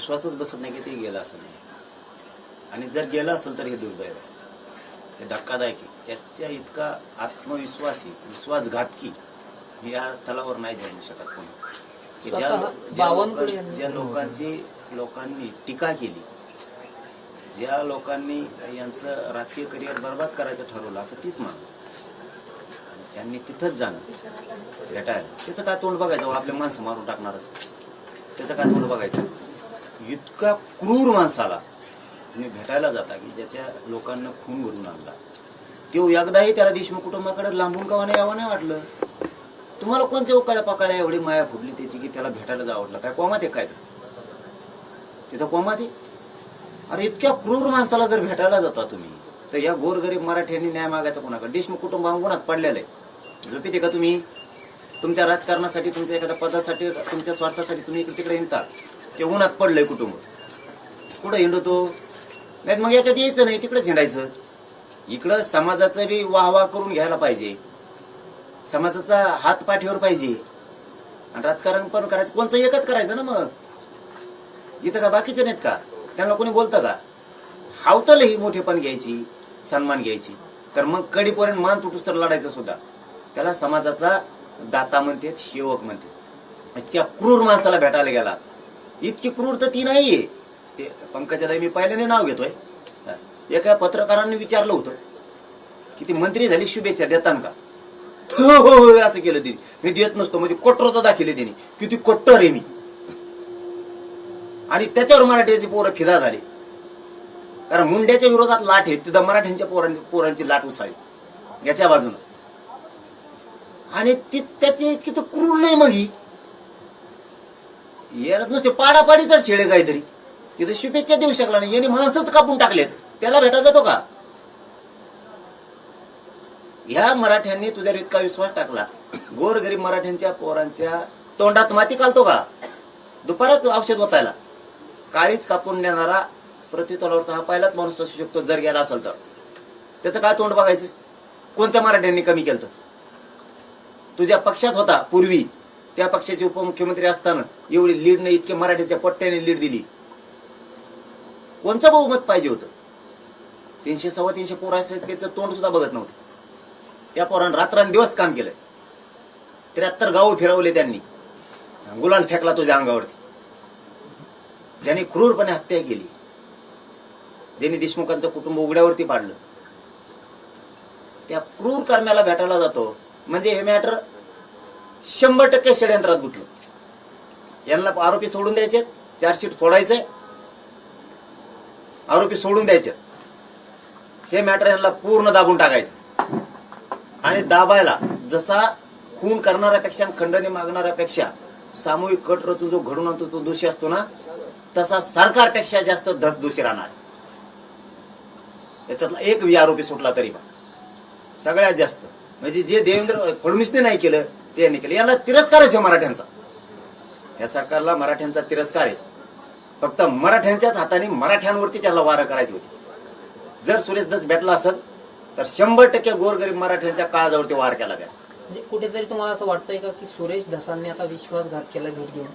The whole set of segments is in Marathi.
विश्वासच बसत नाही की ते गेलं असं नाही. आणि जर गेलं असेल तर हे दुर्दैव आहे. हे धक्कादायक आहे. याच्या इतका आत्मविश्वासी विश्वासघातकी या तलावर नाही जमू शकत कोणी. की ज्या ज्या लोकांची लोकांनी टीका केली ज्या लोकांनी यांचं राजकीय करिअर बर्बाद करायचं ठरवलं असं तीच मान त्यांनी तिथंच जाणं भेटायला. त्याचं काय तोंड बघायचं? आपले माणसं मारून टाकणारच. त्याचं काय तोंड बघायचं? इतका क्रूर माणसाला तुम्ही भेटायला जाता की ज्याच्या लोकांना खून भरून आणला. तो एकदाही त्याला देशमुख कुटुंबाकडे लांबून का नाही यावं नाही वाटलं. तुम्हाला कोणत्या उकाळ्या पकाळ्या एवढी माया फुटली त्याची की त्याला भेटायला जावं वाटलं? काय कोमात आहे काय तिथं कोमात आहे? अरे इतक्या क्रूर माणसाला जर भेटायला जाता तुम्ही तर या गोरगरीब मराठ्यांनी न्याय मागायचा कोणाकडे? देशमुख कुटुंब अंगुणात पडलेलं आहे. झोपीते का तुम्ही? तुमच्या राजकारणासाठी तुमच्या एखाद्या पदासाठी तुमच्या स्वार्थासाठी तुम्ही इकडे तिकडे येतात ते उन्हात पडलंय कुटुंब. कुठं हिंडतो नाही मग याच्यात यायचं नाही तिकडेच हिंडायचं. इकडं समाजाचं बी वाह वाह करून घ्यायला पाहिजे. समाजाचा हात पाठीवर पाहिजे. आणि राजकारण पण करायचं. कोणचं एकच करायचं ना मग? इथं का बाकीचे नाहीत का? त्यांना कोणी बोलतं का? हावतल ही मोठेपण घ्यायची सन्मान घ्यायची. तर मग कडीपर्यंत मान तुटूस तर लढायचं सुद्धा. त्याला समाजाचा दाता म्हणतात सेवक म्हणतात. इतक्या क्रूर माणसाला भेटायला गेला. इतकी क्रूर तर ती नाहीये. ते पंकजाताई मी पहिल्याने नाव घेतोय. हा. एका पत्रकारांनी विचारलं होतं की ती मंत्री झाली शुभेच्छा देताना का? हो हो हो असं केलं तिने. मी देत नसतो म्हणजे कट्टरता दाखिले तिने. किती कट्टर आहे मी. आणि त्याच्यावर मराठ्याची पोरं फिदा झाली. कारण मुंड्याच्या विरोधात लाट आहे तिथं मराठ्यांच्या पोरांची पोरांची लाट उसाळी याच्या बाजूनं. आणि ती त्याची इतकी तर क्रूर नाही मग ही. याला नुसते पाडापाडीचाच खेळ आहे काहीतरी. तिथे शुभेच्छा देऊ शकला नाही. यांनी माणसंच कापून टाकलेत. त्याला भेटा जातो का? ह्या मराठ्यांनी तुझ्यावर इतका विश्वास टाकला. गोरगरीब मराठ्यांच्या पोरांच्या तोंडात माती कालतो का? दुपारच औषध होतायला काळीच कापून नेणारा प्रतितोलावरचा हा पहिलाच माणूस असू शकतो जर गेला असेल तर. त्याचं काय तोंड बघायचं? कोणत्या मराठ्यांनी कमी केलं तुझ्या पक्षात होता पूर्वी. त्या पक्षाचे उपमुख्यमंत्री असताना एवढी लीड नाही इतके मराठीच्या पट्ट्याने लीड दिली. कोणचं बहुमत पाहिजे होतं? तीनशे सव्वा तीनशे पोर असेल त्याचं तोंड सुद्धा बघत नव्हतं. त्या पोरानं रात्रंदिवस काम केलंय. त्र्याहत्तर गावं फिरवले त्यांनी. गुलाल फेकला तुझ्या अंगावरती. ज्यांनी क्रूरपणे हत्या केली. ज्यांनी देशमुखांचं कुटुंब उघड्यावरती पाडलं. त्या क्रूर कर्म्याला भेटायला जातो. म्हणजे हे मॅटर शंभर टक्के षडयंत्रात गुंतलं. यांना आरोपी सोडून द्यायचे चार्जशीट फोडायचंय आरोपी सोडून द्यायचे. हे मॅटर यांना पूर्ण दाबून टाकायचं. आणि दाबायला जसा खून करणाऱ्यापेक्षा खंडणी मागणाऱ्यापेक्षा सामूहिक कट रचून जो घडून आणतो तो दोषी असतो ना तसा सरकारपेक्षा जास्त धस दोषी राहणार. याच्यातला एक आरोपी सुटला तरी सगळ्यात जास्त. म्हणजे जे देवेंद्र फडणवीसने नाही केलं ते यांनी केलं. याला तिरस्कारच आहे मराठ्यांचा. या सरकारला मराठ्यांचा तिरस्कार आहे. फक्त मराठ्यांच्याच हाताने मराठ्यांवरती त्याला वारं करायची होती. जर सुरेश दस भेटला असेल तर शंभर टक्के गोरगरीब मराठ्यांच्या काळाजवळती वार केला गेला म्हणजे कुठेतरी तुम्हाला असं वाटतंय का की सुरेश धसांनी आता विश्वासघात केला भेट घेऊन?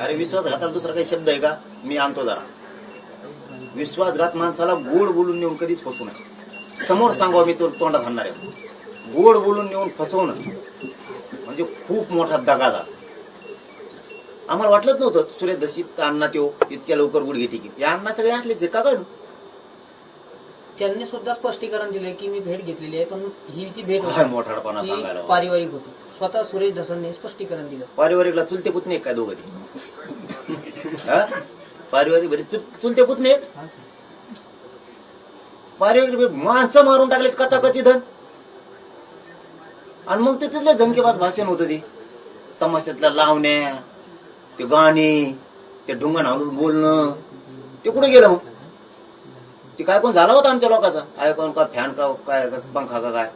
अरे विश्वासघाताला दुसरा काही शब्द आहे का? मी आणतो जरा. विश्वासघात माणसाला गोड बोलून नेऊन कधीच फसवू नये. समोर सांगावं मी तो तोंडात आणणार आहे. गोड बोलून नेऊन फसवणं. म्हणजे खूप मोठा दगा झाला आम्हाला वाटलंच नव्हतं सुरेश दशीत अण्णा त्यो इतक्या लवकर गुडघे टिकी या अण्णा सगळे आहे. का गं त्यांनी सुद्धा स्पष्टीकरण दिले की मी भेट घेतलेली आहे पण ही जी भेट काय होती मोठाडपणा ती सांगायला हवा. पारिवारिक होती स्वतः सुरेश धसांनी स्पष्टीकरण दिलं पारिवारिकला चुलते पुतणे आहेत काय दोघं ते हा? पारिवारिक चुल- चुलते पुतणे आहेत. पारिवारिक बे- माणसं मारून टाकलेत कचाकची धन आणि मग ते तिथले धमकेबाज भाषण होतं ते. तमाशातल्या लावण्या ते गाणे ते ढुंगण आणून बोलणं. ते कुठे गेलं मग? ते काय कोण झाला होता आमच्या लोकांचा? आय कोण का फॅन का काय पंखा का काय?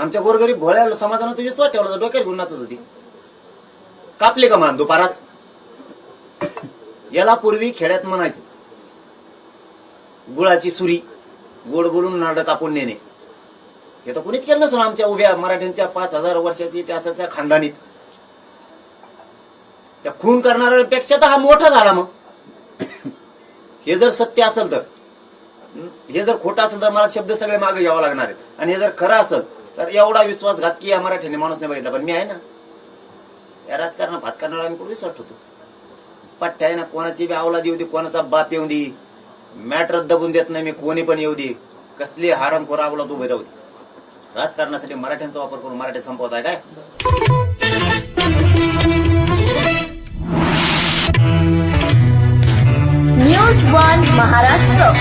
आमच्या गोरगरीब भोळ्या समाजानं तो विश्वास ठेवला होता, डोक्यात घेऊन नाचत होती. कापले का मान दुपाराच याला पूर्वी खेड्यात म्हणायचं. गुळाची सुरी गोड बोलून नारळ कापून नेणे. हे तर कोणीच केलं नसेल आमच्या उभ्या मराठ्यांच्या पाच हजार वर्षाची इतिहासाच्या खानदानीत. त्या खून करणाऱ्यापेक्षा तर हा मोठा झाला मग. हे जर सत्य असेल तर हे जर खोटं असेल तर मला शब्द सगळे मागे घ्यावं लागणार आहेत. आणि हे जर खरं असेल तर एवढा विश्वासघात की या मराठीने माणूस नाही बघितला पण मी आहे ना. या राजकारणात भात करणारा आम्ही कुठे विश्वास ठेवतो? पठ्ठ्या आहे ना कोणाची बी आवला देऊ दे कोणाचा बाप येऊ दे. मॅटर दबून देत नाही मी कोणी पण येऊ दे. कसली हारामखोर आवला तू उभे राहू दे. राजकारणासाठी मराठ्यांचा वापर करून मराठी संपवत आहे काय? News one Maharashtra.